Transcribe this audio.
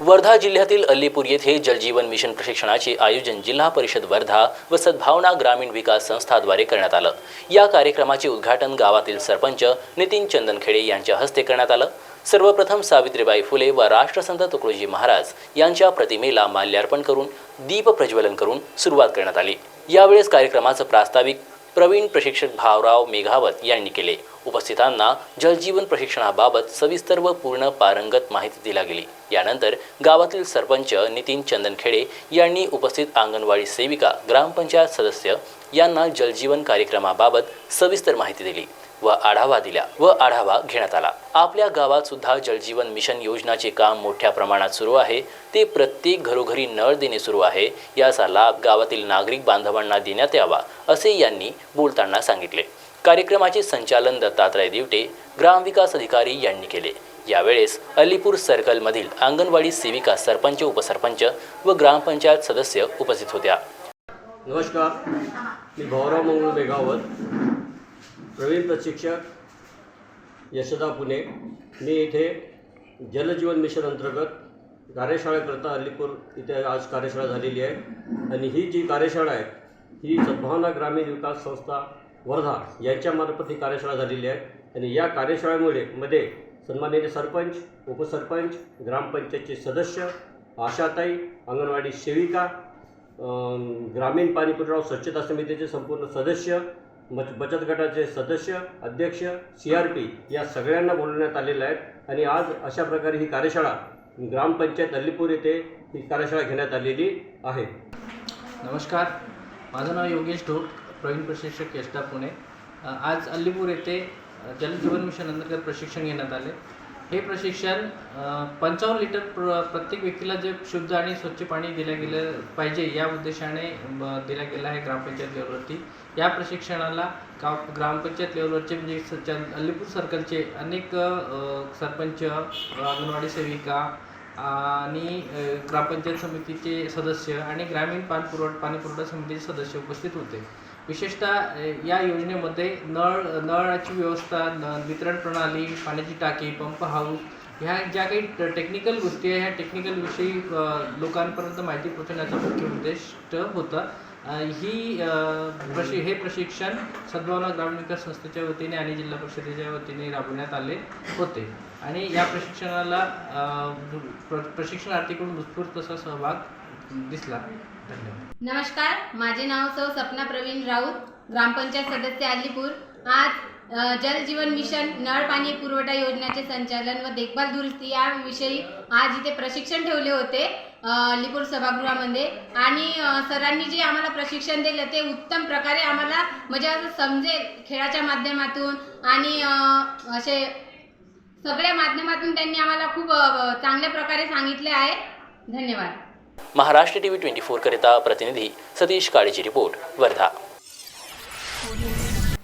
वर्धा जिल्ह्यातील अल्लीपूर येथे जलजीवन मिशन प्रशिक्षणाचे आयोजन जिल्हा परिषद वर्धा व सद्भावना ग्रामीण विकास संस्थाद्वारे करण्यात आलं. या कार्यक्रमाचे उद्घाटन गावातील सरपंच नितीन चंदनखेडे यांच्या हस्ते करण्यात आलं. सर्वप्रथम सावित्रीबाई फुले व राष्ट्रसंत तुकडोजी महाराज यांच्या प्रतिमेला माल्यार्पण करून दीप प्रज्वलन करून सुरुवात करण्यात आली. यावेळेस कार्यक्रमाचं प्रास्ताविक प्रवीण प्रशिक्षक भावराव मेघावत यांनी केले. उपस्थितांना जलजीवन प्रशिक्षणाबाबत सविस्तर व पूर्ण पारंगत माहिती दिला गेली. यानंतर गावातील सरपंच नितीन चंदनखेडे यांनी उपस्थित अंगणवाडी सेविका ग्रामपंचायत सदस्य यांना जलजीवन कार्यक्रमाबाबत सविस्तर माहिती दिली व आढावा दिला व आढावा घेण्यात आला. आपल्या गावात सुद्धा जलजीवन मिशन योजनाचे काम मोठ्या प्रमाणात सुरू आहे. ते प्रत्येक घरोघरी नळ देणे सुरू आहे. याचा लाभ गावातील नागरिक बांधवांना देण्यात यावा असे यांनी बोलताना सांगितले. कार्यक्रमाचे संचालन दत्तात्रय दिवटे ग्रामविकास अधिकारी यांनी केले. यावेळेस अलीपूर सर्कलमधील अंगणवाडी सेविका सरपंच उपसरपंच व ग्रामपंचायत सदस्य उपस्थित होत्या. नमस्कार. मी भाऊराव मंगळ बेगावत. प्रवीण प्रशिक्षक यशदा पुणे. मी इथे जलजीवन मिशन अंतर्गत कार्यशाळेकरता अलीपूर इथे आज कार्यशाळा झालेली आहे. आणि ही जी कार्यशाळा आहे ही सद्भावना ग्रामीण विकास संस्था वर्धा यांच्यामार्फत ही कार्यशाळा झालेली आहे. आणि या कार्यशाळेमुळे मध्ये सन्माननीय सरपंच उपसरपंच ग्रामपंचायतचे सदस्य आशाताई अंगणवाडी सेविका ग्रामीण पाणी पुरवठा स्वच्छता समितीचे संपूर्ण सदस्य बच बचत गटाचे सदस्य अध्यक्ष सी आर पी या सगळ्यांना बोलवण्यात आलेले आहेत. आणि आज अशा प्रकारे ही कार्यशाळा ग्रामपंचायत अल्लीपूर येथे ही कार्यशाळा घेण्यात आलेली आहे. नमस्कार. माझं नाव योगेश ढोक प्रवीण प्रशिक्षक यष्टा पुणे. आज अल्लीपूर येथे जलजीवन मिशन अंतर्गत प्रशिक्षण घेण्यात आले. हे प्रशिक्षण पंचावन्न लिटर प्र प्रत्येक व्यक्तीला जे शुद्ध आणि स्वच्छ पाणी दिलं गेलं पाहिजे या उद्देशाने दिला गेला आहे ग्रामपंचायत लेवलवरती. या प्रशिक्षणाला गाव ग्रामपंचायत लेवलवरचे म्हणजे स- अलीपूर सर्कलचे अनेक सरपंच अंगणवाडी सेविका आणि ग्रामपंचायत समितीचे सदस्य आणि ग्रामीण पाणपुरवठा पाणीपुरवठा समितीचे सदस्य उपस्थित होते. विशेषतः या योजनेमध्ये नळ नळाची व्यवस्था न वितरण प्रणाली पाण्याची टाकी पंप हाऊस ह्या ज्या काही टेक्निकल गोष्टी आहे ह्या टेक्निकलविषयी लोकांपर्यंत माहिती पोहोचवण्याचा मुख्य उद्देश होता. ही प्रशि हे प्रशिक्षण सद्भावना ग्रामीण विकास संस्थेच्या वतीने आणि जिल्हा परिषदेच्या वतीने राबवण्यात आले होते. आणि या प्रशिक्षणाला प्र- प्रशिक्षणार्थीकडून उत्स्फूर्त तसा सहभाग दिसला. धन्यवाद. नमस्कार माझे नाव सौ सपना प्रवीण राऊत ग्रामपंचायत सदस्य अलीपूर. आज जल जीवन मिशन नळ पाणी पुरवठा योजनेचे संचालन व देखभाल दुरुस्ती याविषयी आज इथे प्रशिक्षण ठेवले होते लिपूर अलीपूर सभागृहामध्ये. आणि सरांनी जे आम्हाला प्रशिक्षण दिलं ते उत्तम प्रकारे आम्हाला म्हणजे असं समजेल खेळाच्या माध्यमातून आणि असे सगळ्या माध्यमातून त्यांनी आम्हाला खूप चांगल्या प्रकारे सांगितले आहे. धन्यवाद. महाराष्ट्र टी व्ही ट्वेंटी फोरकरिता प्रतिनिधी सतीश काळेची रिपोर्ट वर्धा.